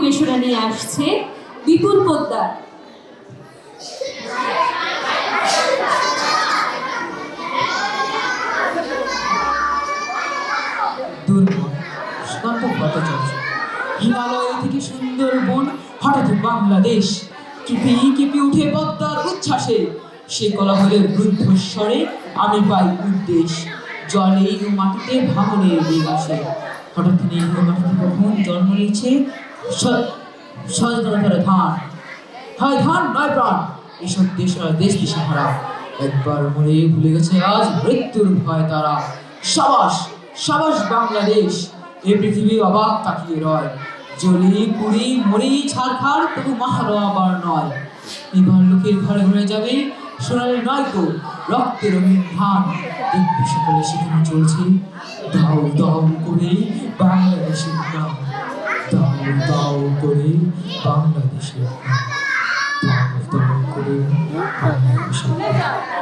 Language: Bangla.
পরিবেশনা নিয়ে আসছে বিপুল পোদ্দার। হিমালয় থেকে সুন্দরবন, হঠাৎ বাংলাদেশ। কেঁপে কেঁপে উঠে পদ্মার উচ্ছ্বাসে। সে কলাহলের রুদ্ধস্বরে আমি পাই উদ্দেশ। জলে মাটিতে ভাঙনের বেগ আসে হঠাৎ নেই মাটিতে কখন জন্ম নিয়েছে স- সচেতনতার ধান। হয় ধান, নয় প্রাণ। এসব দেশ দেশ দিশাহারা একবার মরে ভুলে গেছে, আজ মৃত্যুর ভয় তারা। সাবাস সাবাস বাংলাদেশ। এ পৃথিবী অবাক তাকিয়ে রয়। জলি পুরি মরি ছাড়খাড় তবু মাহারো আবার নয়। এবার লোকের ঘরে ঘরে যাবে, সোনালি নয় তো, রক্তের রঙিন ধান। দেখবি সকলে সেখানে চলছে। দাও দাও করে বাংলাদেশের নাম। দাও করে দাও দাও করে বাংলাদেশের নাম